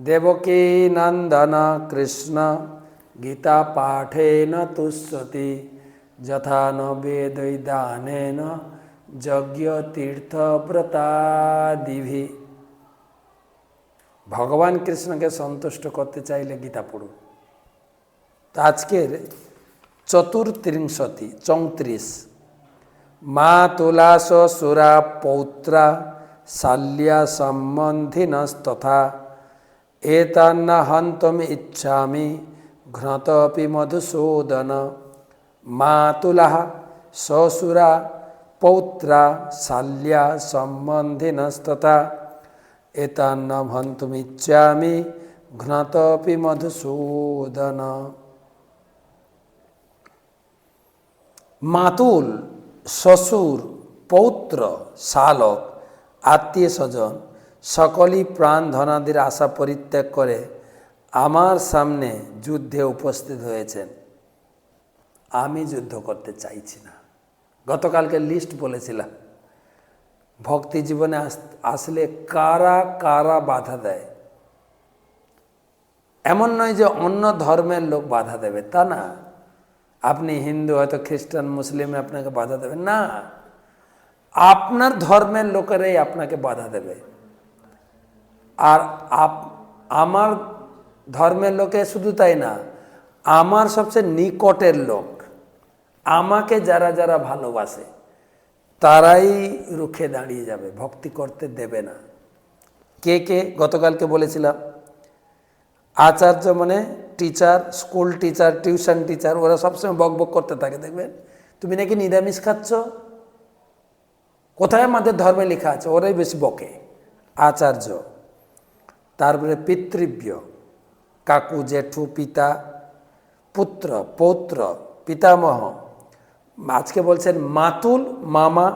দেবকী নন্দন কৃষ্ণ গীতা পাঠেন তুষ্যতি যথা ন বেদৈদানেন যজ্ঞ তীর্থ ব্রতাদিভি ভগবান কৃষ্ণকে সন্তুষ্ট করতে চাইলে গীতা পড়ুন তো আজকের চতুর্ত্রিংশতি চৌত্রিশ মা তুলাস সুরা পৌত্রা শাল্যা সম্বন্ধিনস্তথা এতান্ন হন্তম ইচ্ছামি ঘ্নতপি মধুসূদন মাতুলা শ্বশুরা পৌত্রা শাল্যা সম্বন্ধিনস্তথা এতান্ন হন্তমিচ্ছামি ঘ্নতপি মধুসূদন মাতুল শ্বশুর পৌত্র শালক আত্মীয় স্বজন সকলই প্রাণ ধনাদির আশা পরিত্যাগ করে আমার সামনে যুদ্ধে উপস্থিত হয়েছেন। আমি যুদ্ধ করতে চাইছি না। গতকালকে লিস্ট বলেছিলাম, ভক্তি জীবনে আস- আসলে কারা কারা বাধা দেয়? এমন নয় যে অন্য ধর্মের লোক বাধা দেবে, তা না। আপনি হিন্দু হয়তো খ্রিস্টান, মুসলিম আপনাকে বাধা দেবে। না, আপনার ধর্মের লোকেরাই আপনাকে বাধা দেবে। আর আমার ধর্মের লোকে শুধু তাই না, আমার সবচেয়ে নিকটের লোক, আমাকে যারা যারা ভালোবাসে, তারাই রুখে দাঁড়িয়ে যাবে, ভক্তি করতে দেবে না। কে কে? গতকালকে বলেছিলাম, আচার্য মানে teacher school teacher tuition teacher ওরা সবসময় বক বক করতে থাকে, দেখবেন? তুমি নাকি নিরামিষ খাচ্ছ? কোথায় আমাদের ধর্মে লেখা আছে? ওরাই বেশি বকে। আচার্য। তারপরে পিতৃব্য। কাকু জেঠু পিতা, পুত্র, পৌত্র, পিতামহ। আজকে বলছেন মাতুল, মামা,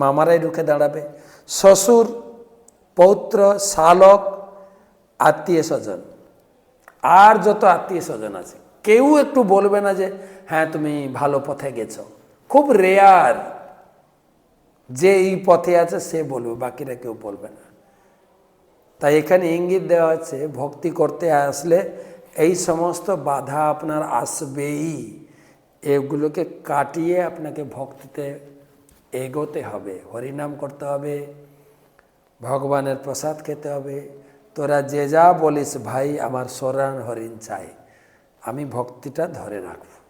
মামারাই রুখে দাঁড়াবে। শ্বশুর, পৌত্র, শালক, আত্মীয় স্বজন। আর যত আত্মীয় স্বজন আছে, কেউ একটু বলবে না যে হ্যাঁ তুমি ভালো পথে গেছো। খুব রেয়ার যে এই পথে আছে, সে বলবে, বাকিরা কেউ বলবে না। তাই এখানে ইঙ্গিত দেওয়া হচ্ছে, ভক্তি করতে আসলে এই সমস্ত বাধা আপনার আসবেই। এগুলোকে কাটিয়ে আপনাকে ভক্তিতে এগোতে হবে, হরিনাম করতে হবে, ভগবানের প্রসাদ খেতে হবে। তোরা যে যা বলিস, ভাই, আমার সরান হরিণ চাই। আমি ভক্তিটা ধরে রাখব।